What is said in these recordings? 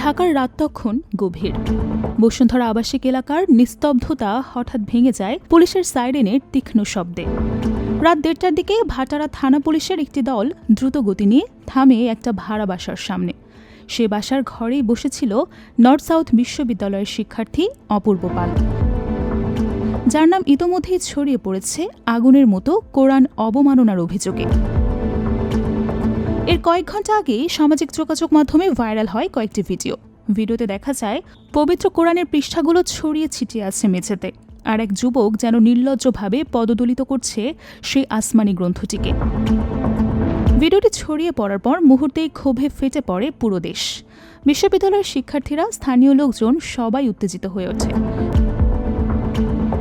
ঢাকার রাত তখন গভীর। বসুন্ধরা আবাসিক এলাকার নিস্তব্ধতা হঠাৎ ভেঙে যায় পুলিশের সাইরেনের তীক্ষ্ণ শব্দে। রাত দেড়টার দিকে ভাটারা থানা পুলিশের একটি দল দ্রুত গতি নিয়ে থামে একটা ভাড়া বাসার সামনে। সে বাসার ঘরেই বসেছিল নর্থ সাউথ বিশ্ববিদ্যালয়ের শিক্ষার্থী অপূর্ব পাল। যার নাম ইতোমধ্যেই ছড়িয়ে পড়েছে আগুনের মতো কোরআন অবমাননার অভিযোগে। এর কয়েক ঘণ্টা আগেই সামাজিক যোগাযোগ মাধ্যমে ভাইরাল হয় কয়েকটি ভিডিও। ভিডিওতে দেখা যায়, পবিত্র কোরআনের পৃষ্ঠাগুলো ছড়িয়ে ছিটিয়ে আছে মেঝেতে। আর এক যুবক যেন নির্লজ্জভাবে পদদলিত করছে সেই আসমানি গ্রন্থটিকে। ভিডিওটি ছড়িয়ে পড়ার পর মুহূর্তেই ক্ষোভে ফেটে পড়ে পুরো দেশ। বিশ্ববিদ্যালয়ের শিক্ষার্থীরা, স্থানীয় লোকজন সবাই উত্তেজিত হয়ে ওঠে।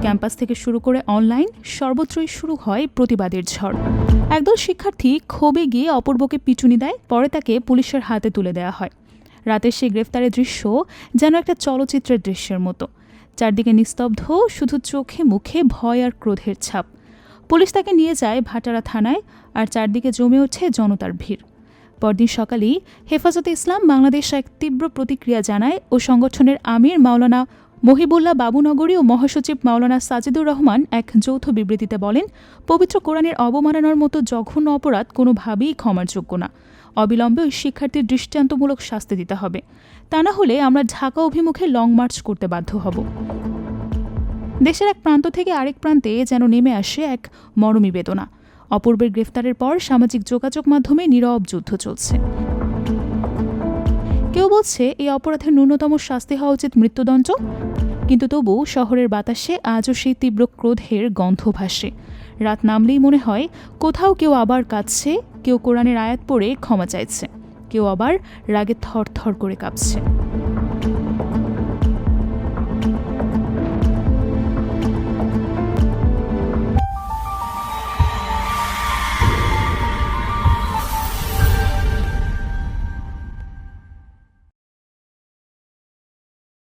ক্যাম্পাস থেকে শুরু করে অনলাইন সর্বত্রই শুরু হয় প্রতিবাদের ঝড়। একদল শিক্ষার্থী ক্ষোভে গিয়ে অপূর্বকে পিটুনি দেয়, পরে তাকে পুলিশের হাতে তুলে দেওয়া হয়। রাতের সেই গ্রেফতারের দৃশ্য যেন একটা চলচ্চিত্রের দৃশ্যের মতো। চারদিকে নিস্তব্ধ, শুধু চোখে মুখে ভয় আর ক্রোধের ছাপ। পুলিশ তাকে নিয়ে যায় ভাটারা থানায়, আর চারদিকে জমে ওঠে জনতার ভিড়। পরদিন সকালেই হেফাজতে ইসলাম বাংলাদেশ এক তীব্র প্রতিক্রিয়া জানায় ও সংগঠনের আমির মাওলানা মহিবুল্লাহ বাবুনগরী ও মহাসচিব মাওলানা সাজিদুর রহমান এক যৌথ বিবৃতিতে বলেন, পবিত্র কোরআনের অবমাননার মতো জঘন্য অপরাধ কোনোভাবেই ক্ষমার যোগ্য না। অবিলম্বে ওই শিক্ষার্থীর দৃষ্টান্তমূলক শাস্তি দিতে হবে। তা না হলে আমরা ঢাকা অভিমুখে লং মার্চ করতে বাধ্য হব। দেশের এক প্রান্ত থেকে আরেক প্রান্তে যেন নেমে আসে এক মরমী বেদনা। অপূর্বের গ্রেফতারের পর সামাজিক যোগাযোগ মাধ্যমে নীরব যুদ্ধ চলছে। কেউ বলছে এই অপরাধের ন্যূনতম শাস্তি হওয়া উচিত মৃত্যুদণ্ড, কিন্তু তবু শহরের বাতাসে আজও সেই তীব্র ক্রোধের গন্ধ ভাসে। রাত নামলেই মনে হয় কোথাও কেউ আবার কাঁদছে, কেউ কোরআনের আয়াত পড়ে ক্ষমা চাইছে, কেউ আবার রাগে থর থর করে কাঁপছে।